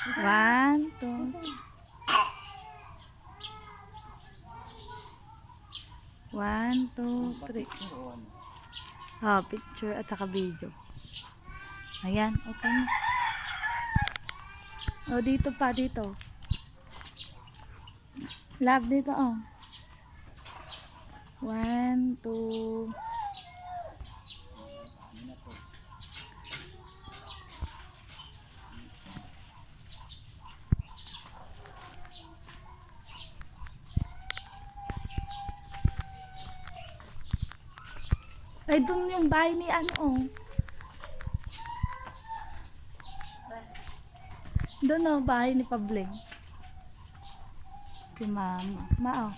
One, two. One, two, three. Oh, picture at saka video. Ayan, open. Oh, dito pa, dito. Love dito, oh. One, two. Ay, dun yung bahay ni ano, oh. Doon oh, bahay ni Pableng. Si mama. Ma, oh.